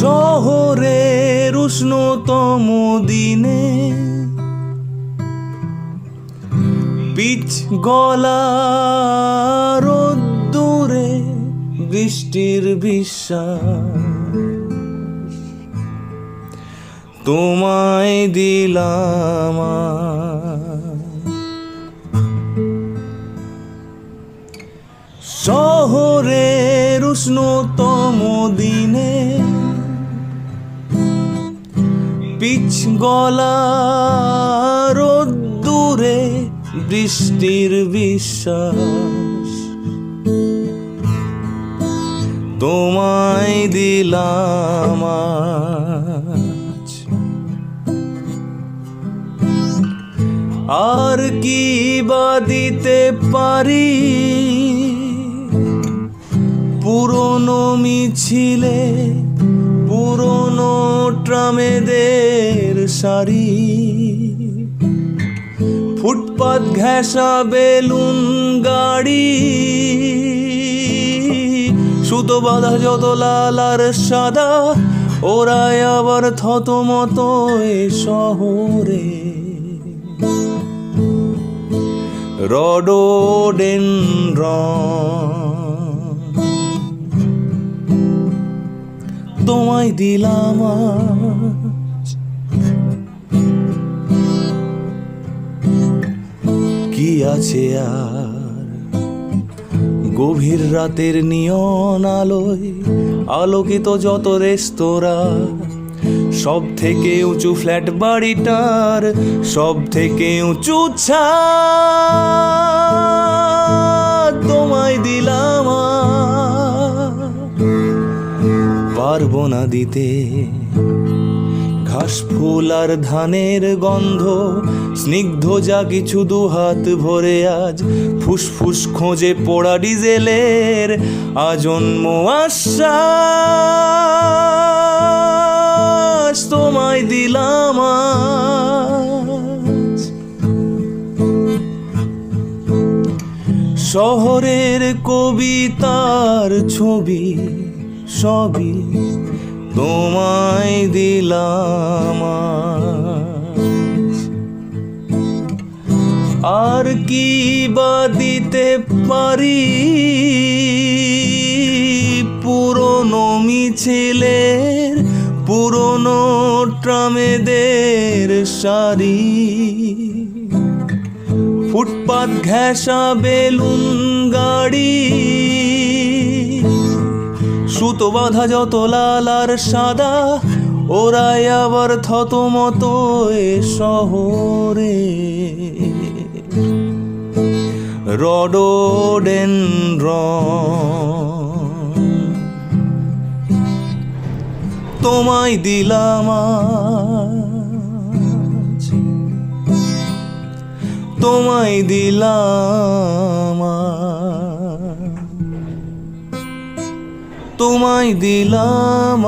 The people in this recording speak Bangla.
শহরের উষ্ণতম দিনে পিচ গলা রোদ্দুরে বৃষ্টির বিশ্বাস তোমায় দিলাম। শহরের উষ্ণতম দিনে পিচ গলা রোদ্দুরে বৃষ্টির বিশ্বাস তোমায় দিলাম। আর কি বা দিতে পারি পুরনো মিছিলে ট্রামেদের সারি ফুটপাত ঘেঁষা বেলুন গাড়ি। সুতো বাঁধা যত লাল আর সাদা, ওরাই আবার থতমত এ শহরে। রডোডেনড্রন তোমায় দিলাম কি আছে আর? গভীর রাতের নিয়ন আলোয় আলোকিত যত রেস্তোরাঁ সব থেকে উঁচু ফ্ল্যাট বাড়িটার সব থেকে উঁচু ছাদ তোমায় দিলাম পারব না দিতে। ঘাস ফুল আর ধানের গন্ধ, স্নিগ্ধ যা কিছু দু হাত ভরে আজ, ফুসফুস খোঁজে পোড়া ডিজেলের আজন্ম আশ্বাস তোমায় দিলাম শহরের কবিতার ছবি সবই তোমায় দিলাম। আর কি বা দিতে পারি পুরনো মিছিলের, পুরনো ট্রামেদের সারি ফুটপাত ঘেঁষা বেলুন গাড়ি সুতো বাঁধা যত লাল আর সাদা, ওরাই আবার থতমত এ শহরে রডোডেনড্রন তোমায় দিলাম। তোমায় দিলাম। তোমায় দিলাম।